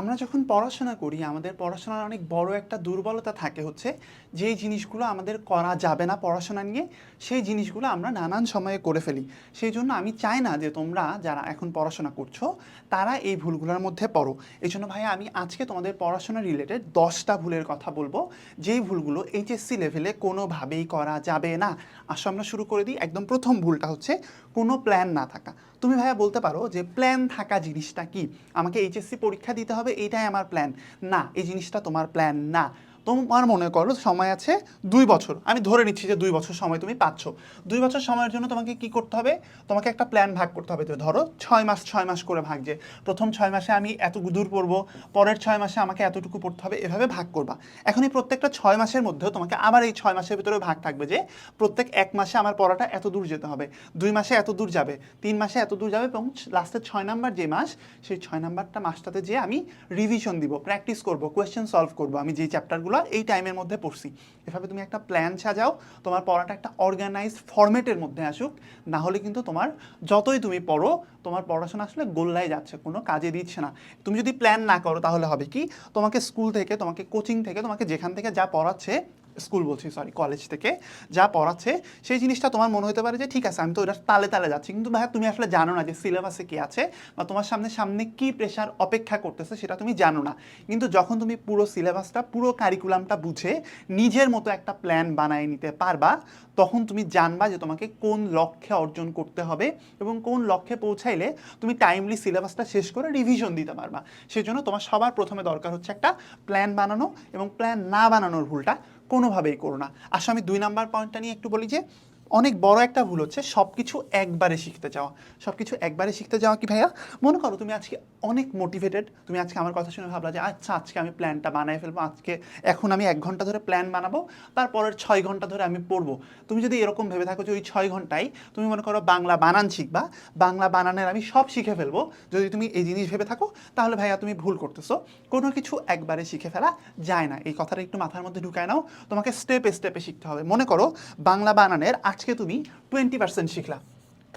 আমরা যখন পড়াশোনা করি, আমাদের পড়াশোনার অনেক বড় একটা দুর্বলতা থাকে হচ্ছে, যেই জিনিসগুলো আমাদের করা যাবে না পড়াশোনা নিয়ে, সেই জিনিসগুলো আমরা নানান সময়ে করে ফেলি। সেই জন্য আমি চাই না যে তোমরা যারা এখন পড়াশোনা করছ, তারা এই ভুলগুলোর মধ্যে পড়ো। এই জন্য ভাইয়া, আমি আজকে তোমাদের পড়াশোনা রিলেটেড দশটা ভুলের কথা বলব, যেই ভুলগুলো এইচএসসি লেভেলে কোনোভাবেই করা যাবে না। আসো আমরা শুরু করে দিই, একদম প্রথম ভুলটা হচ্ছে, কোনো প্ল্যান না থাকা। তুমি ভাইয়া বলতে পারো যে প্ল্যান থাকা জিনিসটা কি? আমাকে এইচএসসি পরীক্ষা দিতে হবে এইটাই আমার প্ল্যান না এই জিনিসটা তোমার প্ল্যান না। তোমার মনে করো সময় আছে দুই বছর। আমি ধরে নিচ্ছি যে দুই বছর সময় তুমি পাচ্ছ। দুই বছর সময়ের জন্য তোমাকে কি করতে হবে? তোমাকে একটা প্ল্যান ভাগ করতে হবে। তো ধরো ছয় মাস ছয় মাস করে ভাগ যে, প্রথম ছয় মাসে আমি এত দূর পড়ব, পরের ছয় মাসে আমাকে এতটুকু পড়তে হবে, এভাবে ভাগ করবা। এখন এই প্রত্যেকটা ছয় মাসের মধ্যেও তোমাকে আবার এই ছয় মাসের ভিতরে ভাগ থাকবে যে, প্রত্যেক এক মাসে আমার পড়াটা এত দূর যেতে হবে। দুই মাসে এত দূর যাবে, তিন মাসে এত দূর যাবে এবং লাস্টের ছয় নাম্বার যে মাস, সেই ছয় নাম্বারটা মাসটাতে যে আমি রিভিশন দিব প্র্যাকটিস করব কোয়েশ্চেন সলভ করব আমি যে চ্যাপ্টারগুলো এই টাইমের মধ্যে পড়ছি। এভাবে তুমি একটা প্ল্যান সাজাও, তোমার পড়াটা একটা অর্গানাইজড ফরম্যাটের মধ্যে আসুক, না হলে কিন্তু তোমার যতই তুমি পড়ো, তোমার পড়াশোনা আসলে গোল্লায় যাচ্ছে, কোনো কাজে দিচ্ছে না। তুমি যদি প্ল্যান না করো, তাহলে হবে কি? তোমাকে স্কুল থেকে, তোমাকে কোচিং থেকে, তোমাকে যেখান থেকে যা পড়াচ্ছে স্কুল বলছি সরি কলেজ থেকে যা পড়াচ্ছে, সেই জিনিসটা তোমার মনে হতে পারে যে, ঠিক আছে, আমি তো ওটা তালে তালে যাচ্ছি। কিন্তু ভাইয়া, তুমি আসলে জানো না যে সিলেবাসে কি আছে বা তোমার সামনে সামনে কি প্রেশার অপেক্ষা করতেছে সেটা তুমি জানো না। কিন্তু যখন তুমি পুরো সিলেবাসটা পুরো কারিকুলামটা বুঝে নিজের মতো একটা প্ল্যান বানায় নিতে পারবা, তখন তুমি জানবা যে তোমাকে কোন লক্ষ্যে অর্জন করতে হবে এবং কোন লক্ষ্যে পৌঁছাইলে তুমি টাইমলি সিলেবাসটা শেষ করে রিভিশন দিতে পারবা। সেই জন্য তোমার সবার প্রথমে দরকার হচ্ছে একটা প্ল্যান বানানো এবং প্ল্যান না বানানোর ভুলটা কোনোভাবেই করো না। আসলে আমি দুই নাম্বার পয়েন্টটা নিয়ে একটু বলি যে অনেক বড় একটা ভুল হচ্ছে সব কিছু একবারে শিখতে যাওয়া সব কিছু একবারে শিখতে যাওয়া কি ভাইয়া? মনে করো তুমি আজকে অনেক মোটিভেটেড তুমি আজকে আমার কথা শুনে ভাবলা যে আচ্ছা আজকে আমি প্ল্যানটা বানাই ফেলব, আজকে এখন আমি এক ঘণ্টা ধরে প্ল্যান বানাবো, তারপরের ছয় ঘণ্টা ধরে আমি পড়ব। তুমি যদি এরকম ভেবে থাকো যে ওই ছয় ঘন্টায় তুমি মনে করো বাংলা বানান শিখবা, বাংলা বানানের আমি সব শিখে ফেলব, যদি তুমি এই জিনিস ভেবে থাকো, তাহলে ভাইয়া তুমি ভুল করতেছো। কোনো কিছু একবারে শিখে ফেলা যায় না। এই কথাটা একটু মাথার মধ্যে ঢুকায় নাও, তোমাকে স্টেপে স্টেপে শিখতে হবে। মনে করো বাংলা বানানের আজকে তুমি টোয়েন্টি পার্সেন্ট শিখলা।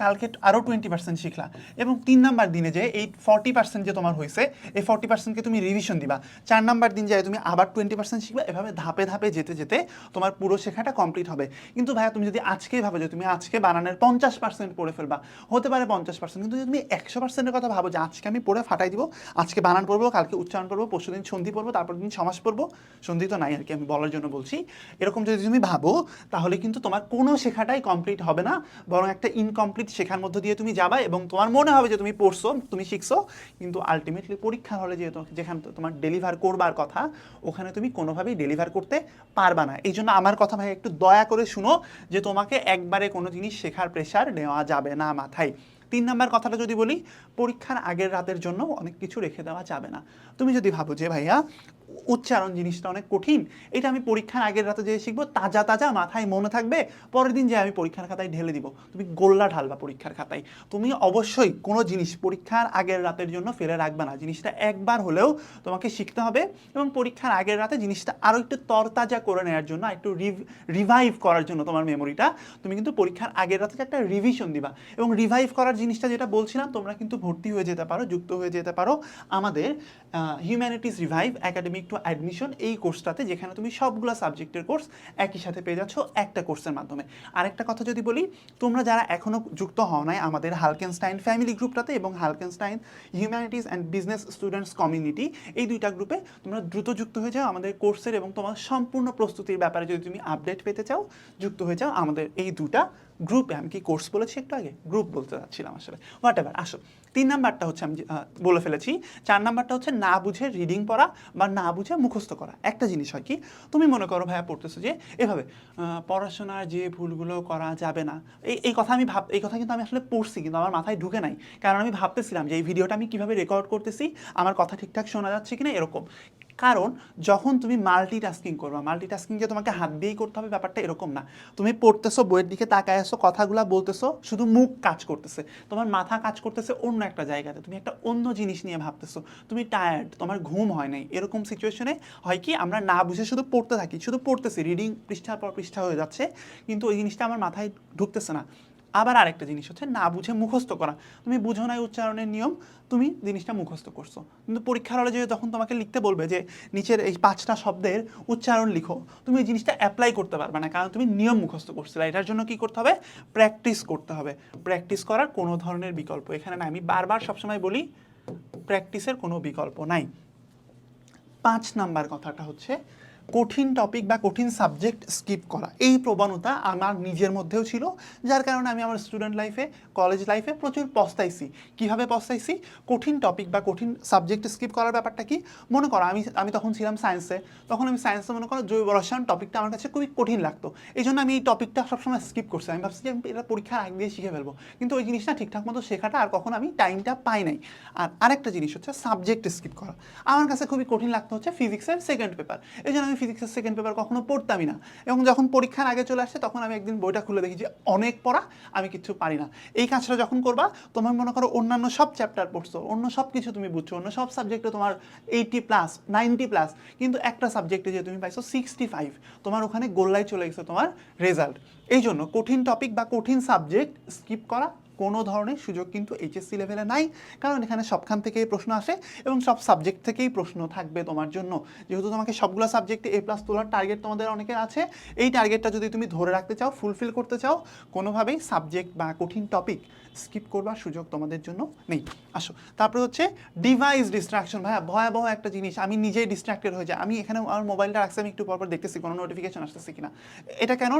কালকে আরও টোয়েন্টি পার্সেন্ট শিখলা। এবং তিন নাম্বার দিনে যে এই ফর্টি পার্সেন্ট যে তোমার হয়েছে এই ফর্টি পার্সেন্টকে তুমি রিভিশন দিবা। চার নাম্বার দিন যায় তুমি আবার টোয়েন্টি পার্সেন্ট শিখবা, এভাবে ধাপে ধাপে যেতে যেতে তোমার পুরো শেখাটা কমপ্লিট হবে। কিন্তু ভাইয়া, তুমি যদি আজকেই ভাবো যে তুমি আজকে বানানোর পঞ্চাশ পার্সেন্ট পড়ে ফেলবা, হতে পারে পঞ্চাশ পার্সেন্ট কিন্তু যদি তুমি একশো পার্সেন্টের কথা ভাবো যে আজকে আমি পড়ে ফাটাই দিব, আজকে বানান পড়ব, কালকে উচ্চারণ পড়ব পরশু দিন সন্ধি পড়ব, তারপর দিন সমাজ পড়ব, সন্ধি তো নাই আর কি, আমি বলার জন্য বলছি। এরকম যদি তুমি ভাবো, তাহলে কিন্তু তোমার কোনো শেখাটাই কমপ্লিট হবে না, বরং একটা ইনকমপ্লিট শেখার মধ্য দিয়ে তুমি যাবা এবং তোমার মনে হবে যে তুমি পড়ছো, তুমি শিখছো, কিন্তু আলটিমেটলি পরীক্ষার হলে যেহেতু যেখানে তোমার ডেলিভার করবার কথা, ওখানে তুমি কোনোভাবেই ডেলিভার করতে পারবা না। এই জন্য আমার কথা ভাই একটু দয়া করে শুনো যে তোমাকে একবারে কোনো জিনিস শেখার প্রেশার নেওয়া যাবে না মাথায়। তিন নাম্বার কথাটা যদি বলি, পরীক্ষার আগের রাতের জন্য অনেক কিছু রেখে দেওয়া যাবে না। তুমি যদি ভাবো যে, ভাইয়া, উচ্চারণ জিনিসটা অনেক কঠিন, এটা আমি পরীক্ষার আগের রাতে যে শিখব, তাজা তাজা মাথায় মনে থাকবে, পরের দিন যে আমি পরীক্ষার খাতায় ঢেলে দিব। তুমি গোল্লা ঢালবা পরীক্ষার খাতায়। তুমি অবশ্যই কোনো জিনিস পরীক্ষার আগের রাতের জন্য ফেলে রাখবে না। জিনিসটা একবার হলেও তোমাকে শিখতে হবে এবং পরীক্ষার আগের রাতে জিনিসটা আরও একটু তরতাজা করে নেওয়ার জন্য, একটু রিভাইভ করার জন্য তোমার মেমোরিটা তুমি কিন্তু পরীক্ষার আগের রাতে একটা রিভিশন দিবা এবং রিভাইভ করার জিনিসটা যেটা বলছিলাম, তোমরা কিন্তু ভর্তি হয়ে যেতে পারো, যুক্ত হয়ে যেতে পারো আমাদের humanities revive academic to admission এই কোর্সটাতে যেখানে তুমি সবগুলো সাবজেক্টের কোর্স একই সাথে পেয়ে যাচ্ছ একটা কোর্সের মাধ্যমে। আরেকটা কথা যদি বলি, তোমরা যারা এখনও যুক্ত হও নাই আমাদের হালকেনস্টাইন ফ্যামিলি গ্রুপটাতে এবং হালকেনস্টাইন humanities and business students community এই দুইটা গ্রুপে তোমরা দ্রুত যুক্ত হয়ে যাও আমাদের কোর্সের এবং তোমার সম্পূর্ণ প্রস্তুতির ব্যাপারে যদি তুমি আপডেট পেতে চাও, যুক্ত হয়ে যাও আমাদের এই দুটা গ্রুপে আমি কি কোর্স বলেছি একটু আগে? গ্রুপ বলতে চাচ্ছিলাম আসলে। হোয়াট এভার আসো। তিন নাম্বারটা হচ্ছে আমি বলে ফেলেছি। চার নাম্বারটা হচ্ছে না বুঝে রিডিং পড়া বা না বুঝে মুখস্থ করা। একটা জিনিস হয় কি? তুমি মনে করো ভাইয়া পড়তেছো যে, এভাবে পড়াশোনার যে ভুলগুলো করা যাবে না, এই এই কথা আমি ভাব, এই কথা কিন্তু আমি আসলে পড়ছি, কিন্তু আমার মাথায় ঢুকে নাই। কারণ আমি ভাবতেছিলাম যে এই ভিডিওটা আমি কীভাবে রেকর্ড করতেছি, আমার কথা ঠিকঠাক শোনা যাচ্ছে কিনা, এরকম। কারণ যখন তুমি মাল্টিটাস্কিং করবা মাল্টিটাস্কিং যে তোমাকে হাত দিয়েই করতে হবে ব্যাপারটা এরকম না। তুমি পড়তেছো, বইয়ের দিকে তাকায় আসো কথাগুলা বলতেছো, শুধু মুখ কাজ করতেছে, তোমার মাথা কাজ করতেছে অন্য একটা জায়গাতে, তুমি একটা অন্য জিনিস নিয়ে ভাবতেছো, তুমি টায়ার্ড তোমার ঘুম হয় নাই, এরকম সিচুয়েশনে হয় কি, আমরা না বুঝে শুধু পড়তে থাকি, শুধু পড়তেছি রিডিং পৃষ্ঠার পর পৃষ্ঠা হয়ে যাচ্ছে, কিন্তু ওই জিনিসটা আমার মাথায় ঢুকতেছে না। আবার আরেকটা জিনিস হচ্ছে না বুঝে মুখস্থ করা। তুমি বুঝো নাই উচ্চারণের নিয়ম, তুমি জিনিসটা মুখস্থ করছ। কিন্তু পরীক্ষার হলে যে যখন তোমাকে লিখতে বলবে যে, নিচের এই পাঁচটা শব্দের উচ্চারণ লিখো, তুমি এই জিনিসটা অ্যাপ্লাই করতে পারবে না। কারণ তুমি নিয়ম মুখস্থ করছিলে এটার জন্য কি করতে হবে? প্র্যাকটিস করতে হবে। প্র্যাকটিস করার কোনো ধরনের বিকল্প এখানে না। আমি বারবার সবসময় বলি প্র্যাকটিসের কোনো বিকল্প নাই। পাঁচ নাম্বার কথাটা হচ্ছে কঠিন টপিক বা কঠিন সাবজেক্ট স্কিপ করা। এই প্রবণতা আমার নিজের মধ্যেও ছিল, যার কারণে আমি আমার স্টুডেন্ট লাইফে কলেজ লাইফে প্রচুর পস্তাইছি। কীভাবে পস্তাইছি? কঠিন টপিক বা কঠিন সাবজেক্ট স্কিপ করার ব্যাপারটা কি? মনে করো, আমি আমি তখন ছিলাম সায়েন্সে তখন আমি সায়েন্সে মনে করো জৈব রসায়ন টপিকটা আমার কাছে খুবই কঠিন লাগতো। এই জন্য আমি এই টপিকটা সবসময় স্কিপ করছি। আমি ভাবছি যে আমি এটা পরীক্ষার আগে দিয়ে শিখে ফেলব। কিন্তু ওই জিনিসটা ঠিকঠাক মতো শেখাটা আর কখন আমি টাইমটা পাই নাই। আর আরেকটা জিনিস হচ্ছে সাবজেক্ট স্কিপ করা। আমার কাছে খুবই কঠিন লাগতো হচ্ছে ফিজিক্সের সেকেন্ড পেপার এই জন্য আমি ফিজিক্সের সেকেন্ড পেপার কখনো পড়তামই না। এবং যখন পরীক্ষার আগে চলে আসে, তখন আমি একদিন বইটা খুলে দেখি যে, অনেক পড়া আমি কিছু পারি না। এই কাজটা যখন করবা, তোমার মনে করো অন্যান্য সব চ্যাপ্টার পড়ছো, অন্য সব কিছু তুমি বুঝছ, অন্য সব সাবজেক্টে তোমার এইটি প্লাস নাইনটি প্লাস কিন্তু একটা সাবজেক্টে যে তুমি পাইছো সিক্সটি ফাইভ তোমার ওখানে গোল্লায় চলে গেছে তোমার রেজাল্ট এই জন্য কঠিন টপিক বা কঠিন সাবজেক্ট স্কিপ করা কোনো ধরনের সুযোগ কিন্তু এইচএসসি লেভেলে নাই। কারণ এখানে সবখান থেকেই প্রশ্ন আসে এবং সব সাবজেক্ট থেকেই প্রশ্ন থাকবে তোমার জন্য। যেহেতু তোমাকে সবগুলো সাবজেক্টে এ প্লাস তোলার টার্গেট তোমাদের অনেকের আছে, এই টার্গেটটা যদি তুমি ধরে রাখতে চাও ফুলফিল করতে চাও, কোনোভাবেই সাবজেক্ট বা কঠিন টপিক স্কিপ করবার সুযোগ তোমাদের জন্য নেই। আসো, তারপরে হচ্ছে ডিভাইস ডিস্ট্রাকশন ভাইয়া, ভয়াবহ একটা জিনিস, আমি নিজেই ডিস্ট্রাক্টেড হয়ে যাই। আমি এখানে আমার মোবাইলটা রাখছি, আমি একটু পরপর দেখতেছি, কোনো নোটিফিকেশন আসতেছে কিনা। এটা কেন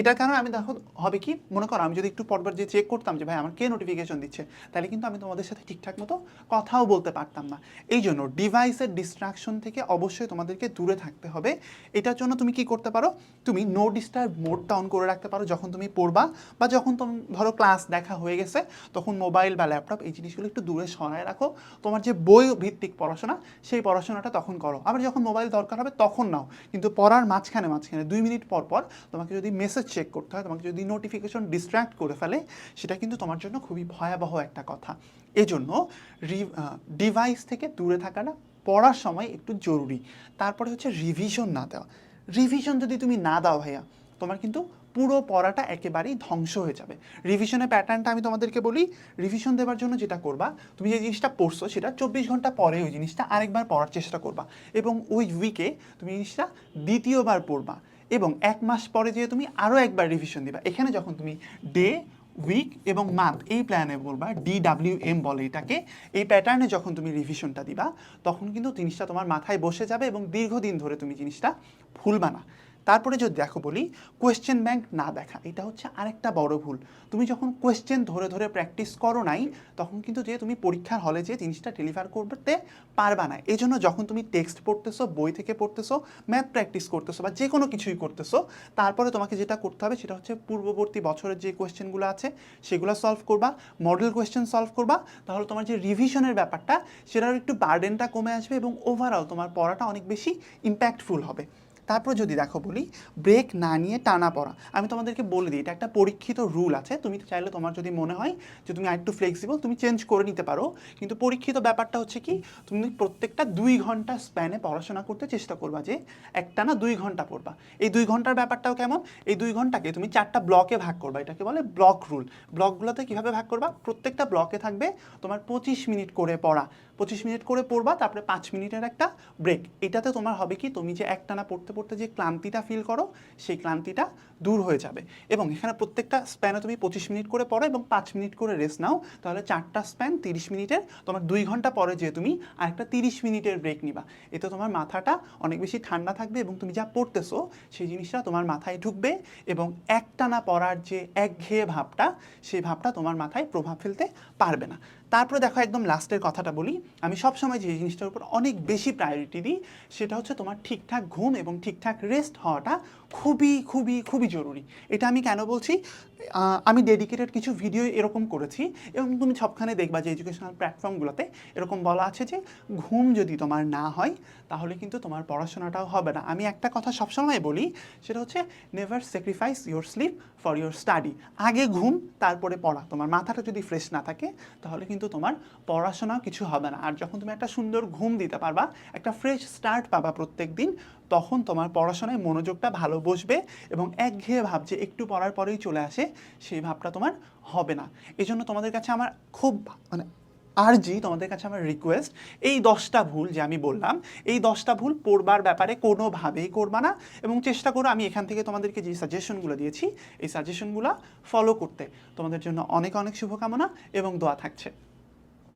এটার কারণে আমি দেখো, হবে কি? মনে করো আমি যদি একটু পরপর যে চেক করতাম যে, ভাই আমার কে নোটিফিকেশন দিচ্ছে। তাহলে কিন্তু আমি তোমাদের সাথে ঠিকঠাক মতো কথাও বলতে পারতাম না। এই জন্য ডিভাইসের ডিস্ট্রাকশন থেকে অবশ্যই তোমাদেরকে দূরে থাকতে হবে। এটার জন্য তুমি কি করতে পারো? তুমি নো ডিস্টার্ব মোডটা অন করে রাখতে পারো যখন তুমি পড়বা বা যখন তুমি ধরো ক্লাস দেখা হয়ে গেছে, তখন মোবাইল বা ল্যাপটপ এই জিনিসগুলো একটু দূরে সরায় রাখো। তোমার যে বই ভিত্তিক পড়াশোনা, সেই পড়াশোনাটা তখন করো। আবার যখন মোবাইল দরকার হবে তখন নাও। কিন্তু পড়ার মাঝখানে মাঝখানে দুই মিনিট পর পর তোমাকে যদি মেসেজ চেক করতে হয়, তোমাকে যদি নোটিফিকেশন ডিস্ট্র্যাক্ট করে ফেলে, সেটা কিন্তু তোমার জন্য খুবই ভয়াবহ একটা কথা। এজন্য ডিভাইস থেকে দূরে থাকাটা পড়ার সময় একটু জরুরি। তারপরে হচ্ছে রিভিশন না দেওয়া। রিভিশন যদি তুমি না দাও ভাইয়া, তোমার কিন্তু পুরো পড়াটা একেবারেই ধ্বংস হয়ে যাবে। রিভিশনের প্যাটার্নটা আমি তোমাদেরকে বলি রিভিশন দেওয়ার জন্য যেটা করবা, তুমি যে জিনিসটা পড়ছো সেটা চব্বিশ ঘণ্টা পরে ওই জিনিসটা আরেকবার পড়ার চেষ্টা করবা এবং ওই উইকে তুমি জিনিসটা দ্বিতীয়বার পড়বা এবং এক মাস পরে যেয়ে তুমি আরও একবার রিভিশন দিবা। এখানে যখন তুমি ডে উইক এবং মান্থ এই প্ল্যানে বলবা ডি ডাব্লিউ এম বলে এটাকে, এই প্যাটার্নে যখন তুমি রিভিশনটা দিবা, তখন কিন্তু জিনিসটা তোমার মাথায় বসে যাবে এবং দীর্ঘদিন ধরে তুমি জিনিসটা ভুলবা না। তারপরে যদি দেখো বলি কোয়েশ্চেন ব্যাংক না দেখা, এটা হচ্ছে আরেকটা বড় ভুল। তুমি যখন কোয়েশ্চেন ধরে ধরে প্র্যাকটিস করো নাই, তখন কিন্তু যে তুমি পরীক্ষার হলে যে জিনিসটা ডেলিভার করতে পারবা না। এই জন্য যখন তুমি টেক্সট পড়তেছো, বই থেকে পড়তেছো ম্যাথ প্র্যাকটিস করতেছো বা যে কোনো কিছুই করতেছো, তারপরে তোমাকে যেটা করতে হবে সেটা হচ্ছে পূর্ববর্তী বছরের যে কোয়েশ্চেনগুলো আছে, সেগুলো সলভ করবা মডেল কোয়েশ্চেন সলভ করবা, তাহলে তোমার যে রিভিশনের ব্যাপারটা, সেটার একটু বার্ডেনটা কমে আসবে এবং ওভারঅল তোমার পড়াটা অনেক বেশি ইম্প্যাক্টফুল হবে। তারপর যদি দেখো বলি ব্রেক না নিয়ে টানা পড়া। আমি তোমাদেরকে বলে দিই, এটা একটা পরীক্ষিত রুল আছে। তুমি চাইলে তোমার যদি মনে হয় যে তুমি আরেকটু ফ্লেক্সিবল তুমি চেঞ্জ করে নিতে পারো। কিন্তু পরীক্ষিত ব্যাপারটা হচ্ছে কি, তুমি প্রত্যেকটা দুই ঘণ্টা স্প্যানে পড়াশোনা করতে চেষ্টা করবা যে একটা না দুই ঘণ্টা পড়বা। এই দুই ঘণ্টার ব্যাপারটাও কেমন? এই দুই ঘন্টাকে তুমি চারটা ব্লকে ভাগ করবা। এটাকে বলে ব্লক রুল ব্লকগুলোতে কীভাবে ভাগ করবা? প্রত্যেকটা ব্লকে থাকবে তোমার পঁচিশ মিনিট করে পড়া। পঁচিশ মিনিট করে পড়বা, তারপরে পাঁচ মিনিটের একটা ব্রেক এটাতে তোমার হবে কি, তুমি যে একটানা পড়তে পড়তে যে ক্লান্তিটা ফিল করো, সেই ক্লান্তিটা দূর হয়ে যাবে। এবং এখানে প্রত্যেকটা স্প্যানে তুমি পঁচিশ মিনিট করে পড়ো এবং পাঁচ মিনিট করে রেস্ট নাও। তাহলে চারটা স্প্যান তিরিশ মিনিটের, তোমার দুই ঘণ্টা পরে যে তুমি আরেকটা তিরিশ মিনিটের ব্রেক নিবা। এতে তোমার মাথাটা অনেক বেশি ঠান্ডা থাকবে এবং তুমি যা পড়তেছো, সেই জিনিসটা তোমার মাথায় ঢুকবে এবং একটানা পড়ার যে একঘেয়ে ভাবটা, সেই ভাবটা তোমার মাথায় প্রভাব ফেলতে পারবে না। তারপরে দেখো একদম লাস্টের কথাটা বলি। আমি সবসময় যে জিনিসটার উপর অনেক বেশি প্রায়োরিটি দিই, সেটা হচ্ছে তোমার ঠিকঠাক ঘুম এবং ঠিকঠাক রেস্ট হওয়াটা। খুবই খুবই খুবই জরুরি। এটা আমি কেন বলছি? আমি ডেডিকেটেড কিছু ভিডিও এরকম করেছি এবং তুমি সবখানে দেখবা যে এডুকেশনাল প্ল্যাটফর্মগুলোতে এরকম বলা আছে যে ঘুম যদি তোমার না হয়, তাহলে কিন্তু তোমার পড়াশোনাটাও হবে না। আমি একটা কথা সবসময় বলি, সেটা হচ্ছে never sacrifice your sleep for your study আগে ঘুম, তারপরে পড়া। তোমার মাথাটা যদি ফ্রেশ না থাকে, তাহলে কিন্তু তোমার পড়াশোনা কিছু হবে না। আর যখন তুমি একটা সুন্দর ঘুম দিতে পারবা, একটা ফ্রেশ স্টার্ট পাবা প্রত্যেক দিন তখন তোমার পড়াশোনায় মনোযোগটা ভালো বসবে এবং একঘেয়ে ভাব যে একটু পড়ার পরেই চলে আসে, সেই ভাবটা তোমার হবে না। এই জন্য তোমাদের কাছে আমার খুব মানে আরজি, তোমাদের কাছে আমার রিকোয়েস্ট এই দশটা ভুল যে আমি বললাম, এই দশটা ভুল পড়বার ব্যাপারে কোনোভাবেই করবা না এবং চেষ্টা করো আমি এখান থেকে তোমাদেরকে যে সাজেশনগুলো দিয়েছি, এই সাজেশনগুলো ফলো করতে। তোমাদের জন্য অনেক অনেক শুভকামনা এবং দোয়া থাকছে।